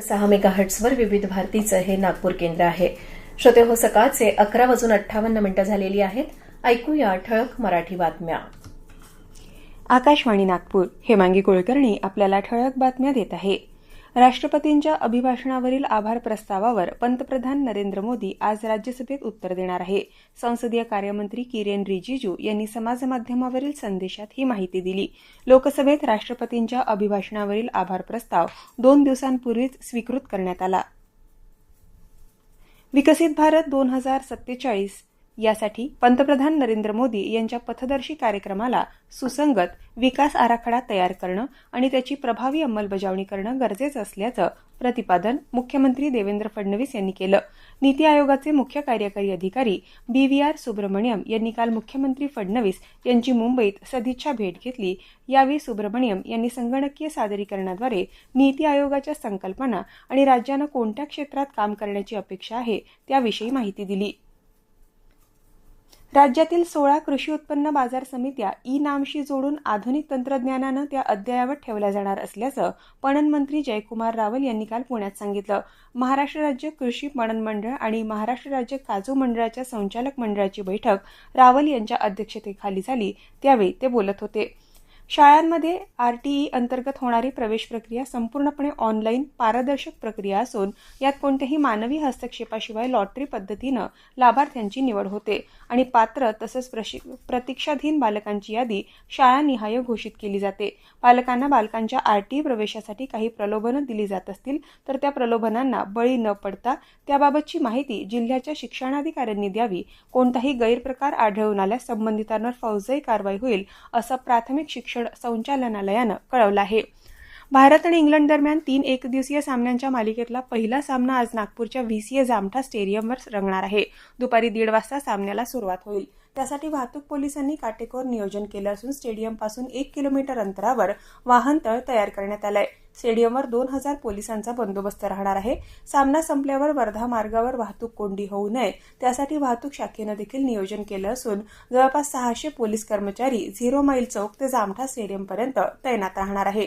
सहा मेगा हर्ट्सवर विविध भारतीचं हे नागपूर केंद्र आहे. श्रोते हो सकाळचे अकरा वाजून अठ्ठावन्न मिनिटं झालेली आहेत. ऐकूया ठळक मराठी बातम्या. आकाशवाणी नागपूर हेमांगी कुलकर्णी आपल्याला ठळक बातम्या देत आहे. राष्ट्रपतींच्या अभिभाषणावरील आभार प्रस्तावावर पंतप्रधान नरेंद्र मोदी आज राज्यसभेत उत्तर देणार आहे. संसदीय कार्यमंत्री किरेन रिजिजू यांनी समाजमाध्यमावरील संदेशात ही माहिती दिली. लोकसभेत राष्ट्रपतींच्या अभिभाषणावरील आभार प्रस्ताव दोन दिवसांपूर्वीच स्वीकृत करण्यात आला. विकसित भारत दोन हजार सत्तेचाळीस यासाठी पंतप्रधान नरेंद्र मोदी यांच्या पथदर्शी कार्यक्रमाला सुसंगत विकास आराखडा तयार करणं आणि त्याची प्रभावी अंमलबजावणी करणं गरजेचं असल्याचं प्रतिपादन मुख्यमंत्री देवेंद्र फडणवीस यांनी केलं. नीती आयोगाचे मुख्य कार्यकारी अधिकारी बी व्ही आर सुब्रमण्यम यांनी काल मुख्यमंत्री फडणवीस यांची मुंबईत सदिच्छा भेट घेतली. यावेळी सुब्रमण्यम यांनी संगणकीय सादरीकरणाद्वारे नीती आयोगाच्या संकल्पना आणि राज्यानं कोणत्या क्षेत्रात काम करण्याची अपेक्षा आहे त्याविषयी माहिती दिली. राज्यातील सोळा कृषी उत्पन्न बाजार समित्या ई नामशी जोडून आधुनिक तंत्रज्ञानानं त्या अद्ययावत ठेवल्या जाणार असल्याचं पणन मंत्री जयकुमार रावल यांनी काल पुण्यात सांगितलं. महाराष्ट्र राज्य कृषी पणन मंडळ आणि महाराष्ट्र राज्य काजू मंडळाच्या संचालक मंडळाची बैठक रावल यांच्या अध्यक्षतेखाली झाली. त्यावेळी ते बोलत होते. शाळांमध्ये आरटीई अंतर्गत होणारी प्रवेश प्रक्रिया संपूर्णपणे ऑनलाईन पारदर्शक प्रक्रिया असून यात कोणत्याही मानवी हस्तक्षेपाशिवाय लॉटरी पद्धतीनं लाभार्थ्यांची निवड होते. आणि पात्र तसंच प्रतीक्षाधीन बालकांची यादी शाळानिहाय घोषित केली जाते. पालकांना बालकांच्या आरटीई प्रवेशासाठी काही प्रलोभनं दिली जात असतील तर त्या प्रलोभनांना बळी न पडता त्याबाबतची माहिती जिल्ह्याच्या शिक्षणाधिकाऱ्यांनी द्यावी. कोणताही गैरप्रकार आढळून आल्यास संबंधितांवर फौजदारी कारवाई होईल असं प्राथमिक शिक्षण संचालनालयानं कळवलं आहे. भारत आणि इंग्लंड दरम्यान तीन एकदिवसीय सामन्यांच्या मालिकेतला पहिला सामना आज नागपूरच्या व्हीसीए जामठा स्टेडियमवर रंगणार आहे. दुपारी दीड वाजता सामन्याला सुरुवात होईल. त्यासाठी वाहतूक पोलिसांनी काटेकोर नियोजन केलं असून स्टेडियमपासून एक किलोमीटर अंतरावर वाहनतळ तयार करण्यात आलंय. स्टेडियमवर दोन हजार पोलिसांचा बंदोबस्त राहणार आहे. सामना संपल्यावर वर्धा मार्गावर वाहतूक कोंडी होऊ नये. त्यासाठी वाहतूक शाखेनं देखील नियोजन केलं असून जवळपास सहाशे पोलीस कर्मचारी झिरो माईल चौक ते जामठा स्टेडियमपर्यंत तैनात राहणार आहे.